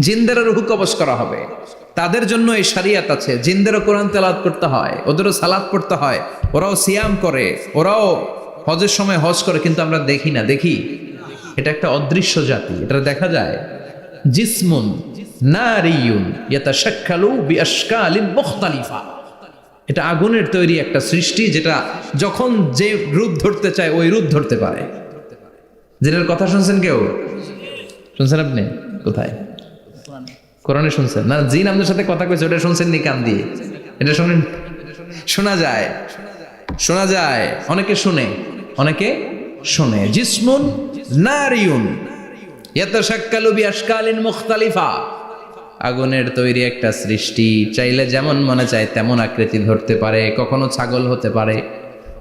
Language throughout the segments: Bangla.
জিন্দেরও রুহু কবজ করা হবে। তাদের জন্য এই শারিয়াত আছে। জিন্দেরও কোরআন তেলাওয়াত করতে হয়, ওদেরও সালাদ পড়তে হয়, ওরাও সিয়াম করে, ওরাও হজের সময় হজ করে, কিন্তু আমরা দেখি না। দেখি? এটা একটা অদৃশ্য জাতি। এটা দেখা যায়, জিসমুন নারিয়ুন ইয়াতাশাক্কালু বিআশকালিন মুখতালিফা। এটা আগুনের তৈরি একটা সৃষ্টি, যেটা যখন যে রূপ ধরতে চায়, ওই রূপ ধরতে পারে। যেটার কথা শুনছেন কেউ? শুনছেন আপনি? কোথায়? কোরআনে শুনছেন? না, জিন আমাদের সাথে কথা কইছে, ওটা শুনছেন নি কান দিয়ে? এটা শুনেন? শোনা যায়। শোনা যায়। অনেকে শুনে। অনেকে শুনে। জিসমুন বিআশকালিন মুখতালিফা। আগুনের তৈরি একটা সৃষ্টি। চাইলে যেমন মনে চায়, তেমন আকৃতি ধরতে পারে। কখনো ছাগল হতে পারে,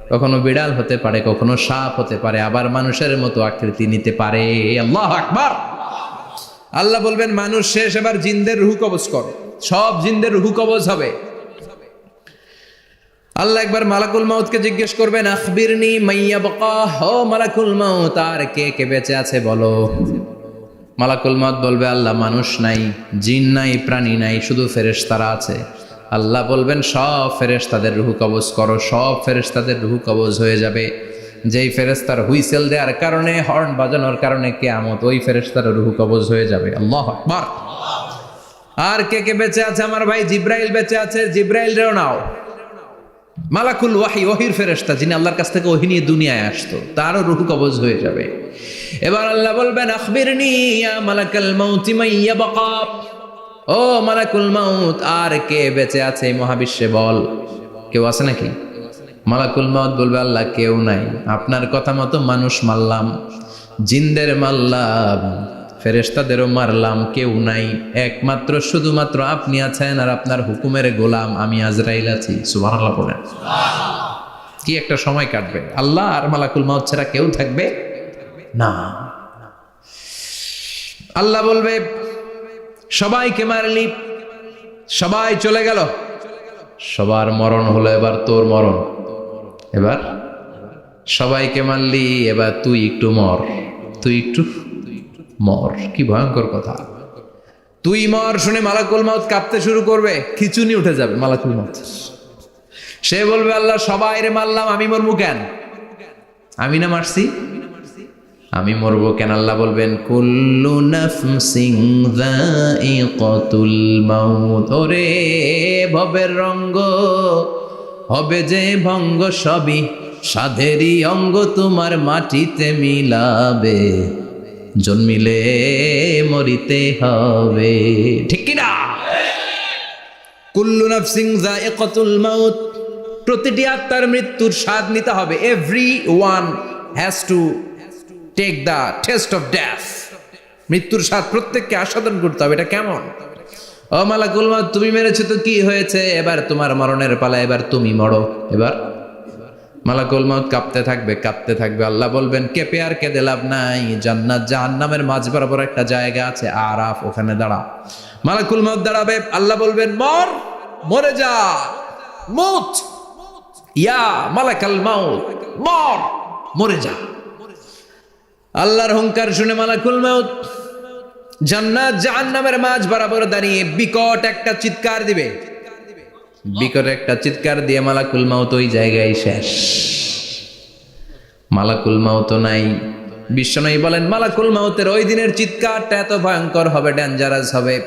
কখনো বিড়াল হতে পারে, কখনো সাপ হতে পারে। আবার মানুষের মতো আকৃতি নিতে পারে। আল্লাহ আকবার! আল্লাহ বলবেন, মানুষ শেষ, এবার জিনদের রুহু কবজ করো। সব জিনদের রুহু কবজ হবে। আল্লাহ একবার মালাকুল মাউতকে জিজ্ঞেস করবেন, আখবিরনি মাইয়া বকা ও মালাকুল মাউত, আর কে কে বেঁচে আছে বলো? মালাকুল মাউত বলবে, আল্লাহ মানুষ নাই, জিন নাই, প্রাণী নাই, শুধু ফেরেশতারা আছে। আল্লাহ বলবেন, সব ফেরেশতাদের রুহু কবজ করো, সব ফেরেশতাদের রুহু কবজ হয়ে যাবে। যেই ফেরেস্তার হুইসেল দেওয়ার কারণে, হর্ন বাজানোর কারণে কেয়ামত ওই ফেরেশতার রুহু কবজ হয়ে যাবে। আল্লাহ আর কে কে বেঁচে আছে? আমার ভাই জিব্রাইল বেঁচে আছে। জিব্রাইল, রেও নাও। মালাকুল ওয়াহি, ওহির ফেরেশতা, যিনি আল্লাহর কাছ থেকে ওহি নিয়ে দুনিয়ায় আসতো, তারও রুহু কবজ হয়ে যাবে। এবার আল্লাহ বলবেন, আখবিরনি ইয়া মালাকাল মাউতি মাইয়া বাকা ও মালাকুল মাউত, আর কে বেঁচে আছে মহাবিশ্বে বল। কেউ আছে নাকি? মালাকুল মাউত বলবে, আল্লাহ কেউ নাই। আপনার কথা মতো মানুষ মারলাম, জিন্দের মারলাম, ফেরেশতাদেরও মারলাম, কেউ নাই। একমাত্র, শুধুমাত্র আপনি আছেন আর আপনার হুকুমের গোলাম, আমি আজরাইল আছি। সুবহানাল্লাহ বলেন। কি একটা সময় কাটবে। আল্লাহ আর মালাকুল মাউত ছাড়া কেউ থাকবে না। আল্লাহ বলবে, সবাইকে মারলি, সবাই চলে গেল। সবার মরণ হলো এবার তোর মরণ। এবার সবাইকে মারলি এবার তুই একটু মর। তুই একটু মর। কি ভয়ঙ্কর কথা। তুই মর শুনে মালাকুল মাউত কাঁপতে শুরু করবে, খিচুনি উঠে যাবে মালাকুল মাউত। সে বলবে, আল্লাহ, সবাই রে মারলাম, আমি মরবো কেন? আমি না মারছি। আমি মরব কেন? আল্লাহ বলবেন, কুল্লু নাফসিং যায়িকাতুল মাউত। ওরে ভবের রঙ্গ হবে যে ভঙ্গ সবই, সাধেরই অঙ্গ তোমার মাটিতে মিলাবে। জন্মিলে মরিতে হবে। ঠিক কিনা? কুল্লু নাফসিং যায়িকাতুল মাউত, প্রতিটি আত্মার মৃত্যুর স্বাদ নিতে হবে। Everyone has to take the taste of death মৃত্যুর স্বাদ প্রত্যেককে আস্বাদন করতে হবে, এটা কেমন? ও মালাকুল মাউত, তুমি মেরেছো তো কি হয়েছে? এবার তোমার মরণের পালা, এবার তুমি মরো। এবার মালাকুল মাউত কাঁপতে থাকবে কাঁপতে থাকবে। আল্লাহ বলবেন, কেঁপে আর কেঁদে লাভ নাই। জান্নাত, জাহান্নামের মাঝ বরাবর একটা জায়গা আছে, আরাফ, ওখানে দাঁড়া। মালাকুল মাউত দাঁড়াবে। আল্লাহ বলবেন, মর, মরে যা। মুত ইয়া মালাকাল মাউত। মর, মরে যা। আল্লাহর হুঙ্কার শুনে মালাকুল মাউত জান্নাত জাহান্নামের মাঝ বরাবর দাঁড়িয়ে বিকট একটা চিৎকার দিবে। বিকট একটা চিৎকার দিয়ে মালাকুল মাউত ওই জায়গায় শেষ। মালাকুল মাউত নাই। বিশ্বনয়ী বলেন, মালাকুল মাউতের ওই দিনের চিৎকারটা এত ভয়ঙ্কর হবে ডেঞ্জারাস হবে।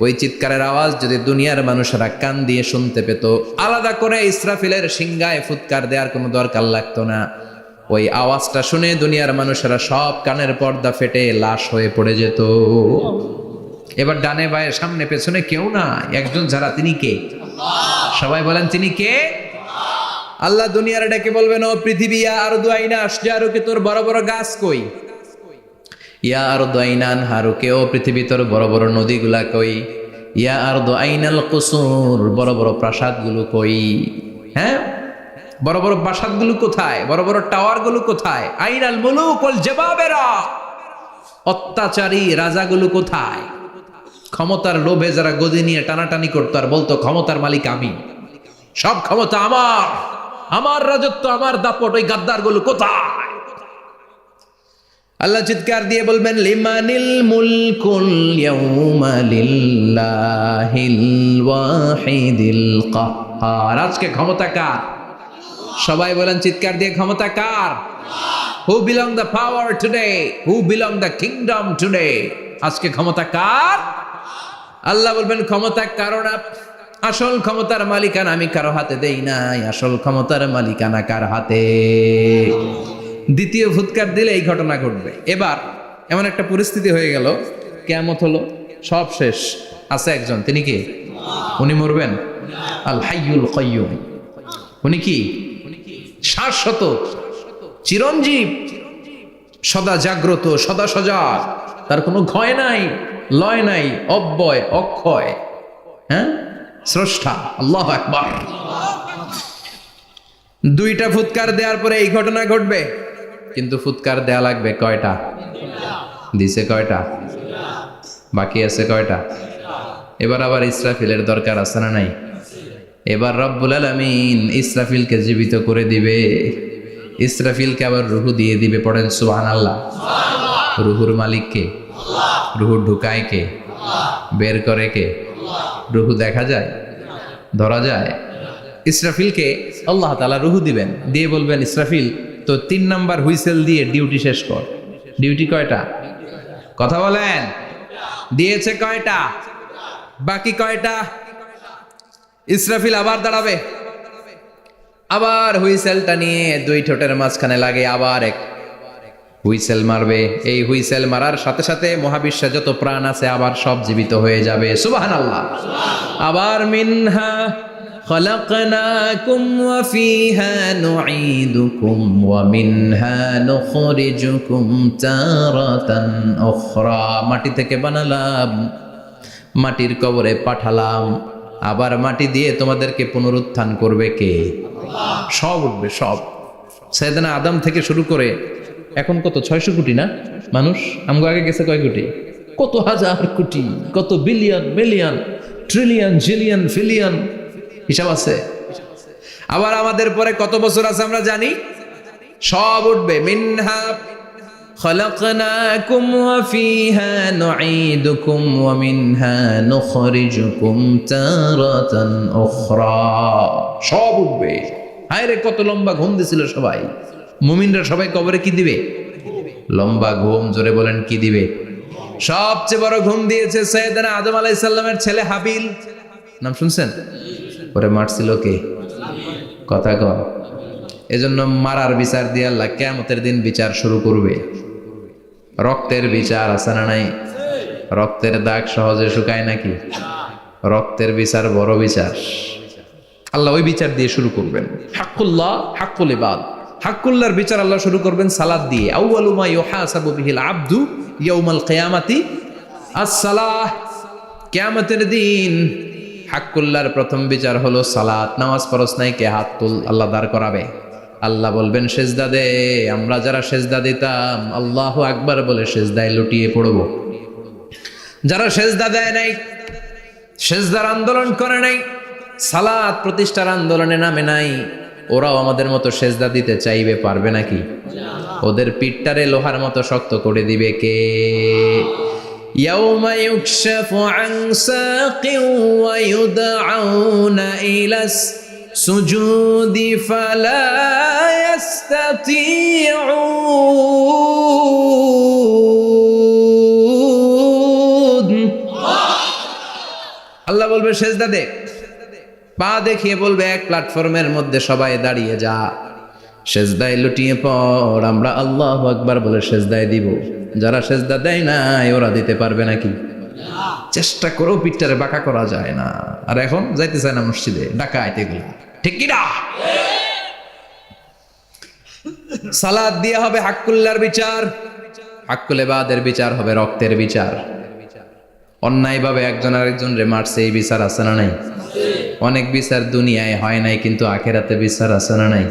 ওই চিৎকারের আওয়াজ যদি দুনিয়ার মানুষেরা কান দিয়ে শুনতে পেত, আলাদা করে ইসরাফিলের সিংগায় ফুৎকার দেওয়ার কোনো দরকার লাগতো না। ওই আওয়াজটা শুনে দুনিয়ার মানুষেরা সব কানের পর্দা ফেটে লাশ হয়ে পড়ে যেত। এবার ডানে বায়ে সামনে পেছনে কেউ না একজন যারা, তিনি কে? সবাই বলেন, তিনি কে? আল্লাহ দুনিয়ার ডেকে বলবেন, ও পৃথিবী আর দুয়াইনা আসছে আরও কি? তোর বড় বড় গাছ কই? ইয়া আর দু দোয়াইনান হারুকে ও পৃথিবী, তোর বড় বড় নদীগুলা কই? ইয়া আর দোয়াইনাল কুসুর, বড় বড় প্রাসাদগুলো কই? হ্যাঁ? বড় বড় প্রাসাদগুলো কোথায়? বড় বড় টাওয়ারগুলো কোথায়? আইনাল মুলুক ওয়াল জবাবেরা। অত্যাচারী রাজাগুলো কোথায়? ক্ষমতার লোভে যারা গদি নিয়ে টানাটানি করতো, আর বলতো, ক্ষমতার মালিক আমি। সব ক্ষমতা আমার। আমার রাজত্ব, আমার দাপট, ওই গাদ্দারগুলো কোথায়? আল্লাহ চিৎকার দিয়ে বলবেন, লিমানিল মুলকুল ইয়াউমা লিল্লাহিল ওয়াহিদিল কাহ্হার আজকে ক্ষমতা কার? সবাই বলেন, চিৎকার দিয়ে ক্ষমতা কার? Who belong the power today who belong the kingdom today আজকে ক্ষমতা কার? আল্লাহ বলবেন, ক্ষমতা কারণ আসল ক্ষমতার মালিকানা আমি কারও হাতে দেই নাই। আসল ক্ষমতার মালিকানা কার হাতে? দ্বিতীয় ফুৎকার দিলে এই ঘটনা ঘটবে। এবার এমন একটা পরিস্থিতি হয়ে গেল কেমত হলো, সব শেষ। আছে একজন, তিনি কি? উনি মরবেন? আল হাইয়ুল কয়্যুম উনি কি? শাশ্বত, চিরঞ্জীব, সদা জাগ্রত, সদা সজাগ। তার কোনো ক্ষয় নাই, লয় নাই, অব্যয়, অক্ষয়। হ্যাঁ? স্রষ্টা, আল্লাহ একবার দুইটা ফুৎকার দেওয়ার পরে এই ঘটনা ঘটবে। কিন্তু ফুৎকার দেয়া লাগবে কয়টা? দিছে কয়টা? বাকি আছে কয়টা? এবার আবার ইসরাফিলের দরকার আছে না নাই? এবার রব্বুল আলমিন ইসরাফিলকে জীবিত করে দিবে। ইসরাফিলকে আবার রুহু দিয়ে দিবে, পড়েন সুহান আল্লাহ রুহুর মালিককে রুহু ঢুকায় কে বের করে কে? রুহু দেখা যায়, ধরা যায়। ইসরাফিলকে আল্লাহ তালা রুহু দিবেন, দিয়ে বলবেন, ইসরাফিল, তো তিন নাম্বার হুইসেল দিয়ে ডিউটি শেষ কর। ডিউটি কয়টা? কথা বলেন। দিয়েছে কয়টা? বাকি কয়টা? ইসরাফিল আবার দাঁড়াবে আবার হুইসেলটা নিয়ে দুই ঠোঁটের মাঝখানে লাগে আবার এক হুইসেল মারবে এই হুইসেল মারার সাথে সাথে মহাবিশ্বে যত প্রাণ আছে আবার সব জীবিত হয়ে যাবে সুবাহান আল্লাহ আবার মিনহা خلقناكم وفيها نعيدكم ومنها نخرجكم تارة أخرى মাটি থেকে বানালাম মাটির কবরে পাঠালাম আবার মাটি দিয়ে তোমাদেরকে পুনরুত্থান করবে কে? সব উঠবে, সব। সাইদানা আদম থেকে শুরু করে, এখন কত, ছয়শো কোটি না? মানুষ? আমগো আগে গেছে কয় কোটি? কত হাজার কোটি, কত বিলিয়ন, মিলিয়ন, ট্রিলিয়ন, জিলিয়ন, ফিলিয়ন। হিসাব আছে? আবার আমাদের পরে কত বছর আছে আমরা জানি? সব উঠবে। মিনহা خلقناكم وفيها نعيدكم ومنها نخرجكم تارة أخرى সব উঠবে হায় রে কত লম্বা ঘুম দিছিল সবাই মুমিনরা সবাই কবরে কি দিবে লম্বা ঘুম জোরে বলেন কি দিবে সবচেয়ে বড় ঘুম দিয়েছে সৈয়দনা আদম আলাইহিস সালামের ছেলে হাবিল নাম শুনছেন ওরে মারছিল কে কথা কর এজন্য মারার বিচার দিয়ে আল্লাহ কেমতের দিন বিচার শুরু করবে। রক্তের বিচার আছে না নাই? রক্তের দাগ সহজে শুকায় নাকি? রক্তের বিচার বড় বিচার। আল্লাহ ওই বিচার দিয়ে শুরু করবেন। হাক্কুল্লাহ, হাক্কুল ইবাদ। হাক্কুল্লাহর বিচার আল্লাহ শুরু করবেন সালাদ দিয়ে। আউয়ালুমা ইউহাসাবু বিহিল আব্দু ইয়াউমাল কিয়ামাতি আস-সালাহ। কিয়ামতের দিন হাক্কুল্লাহর প্রথম বিচার হলো সালাত নামাজ পরস নাই, কে হাত তুল, আল্লাহ দাঁড় করাবে। আল্লাহ বলবেন সেজদা দে আমরা যারা সেজদা দিতাম আল্লাহ আকবার বলে সেজদায় লুটিয়ে পড়ব যারা সেজদা দেয় নাই সেজদার আন্দোলন করে নাই সালাত প্রতিষ্ঠার আন্দোলনে নামে নাই ওরাও আমাদের মতো সেজদা দিতে চাইবে পারবে নাকি ওদের পিঠটারে লোহার মতো শক্ত করে দিবে কে يوم يكشف عن ساق ويدعون إلى السجود فلا يستطيعون আল্লাহ বলবে সেজদা দে পা দেখিয়ে বলবে এক প্ল্যাটফর্মের মধ্যে সবাই দাঁড়িয়ে যা সেজদায় লুটিয়ে পড় আমরা আল্লাহ আকবার বলে সেজদায় দিব যারা সেজদা দেয় না ওরা দিতে পারবে নাকি চেষ্টা করেও পিঠটারে বাঁকা করা যায় না আর এখন যাইতে চায় না মসজিদে ডাকাইতে এগুলো ঠিক কিনা? সালাদ দিয়ে হবে হাক্কুল্লার বিচার, হাক্কুলে বাদের বিচার হবে রক্তের বিচার। অন্যায়ভাবে একজন আরেকজন রে মারছে, এই বিচার আছে না নাই? অনেক বিচার দুনিয়ায় হয় নাই, কিন্তু আখেরাতে বিচার আছে না নাই?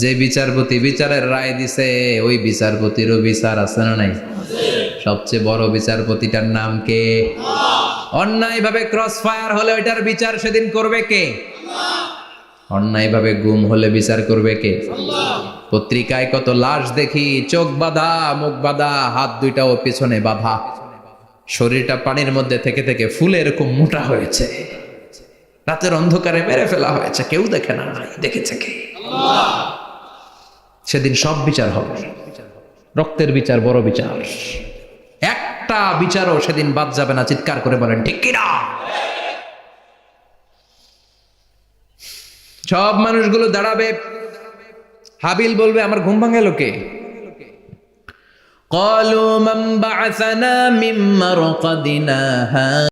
যে বিচারপতি বিচারের রায় দিছে, ওই বিচারপতিরও বিচার আছে না নাই? সবচেয়ে বড় বিচারপতিটার নাম কে? অন্যায়ভাবে ক্রস ফায়ার হলে ওইটার বিচার সেদিন করবে কে? অন্যায়ভাবে গুম হলে বিচার করবে কে? পত্রিকায় কত লাশ দেখি, চোখ বাঁধা, মুখ বাঁধা, হাত দুইটাও পিছনে বাঁধা। শরীরটা পানির মধ্যে থেকে থেকে ফুলে এরকম মোটা হয়েছে। রাতের অন্ধকারে মেরে ফেলা হয়েছে, কেউ দেখে না দেখেছে কে? সেদিন সব বিচার হবে। রক্তের বিচার বড় বিচার। একটা বিচারও সেদিন বাদ যাবে না, চিৎকার করে বলেন, ঠিক কিনা? সব মানুষগুলো দাঁড়াবে হাবিল বলবে আমার ঘুম ভাঙে লোকে قالوا من بعثنا من مرقدنا هذا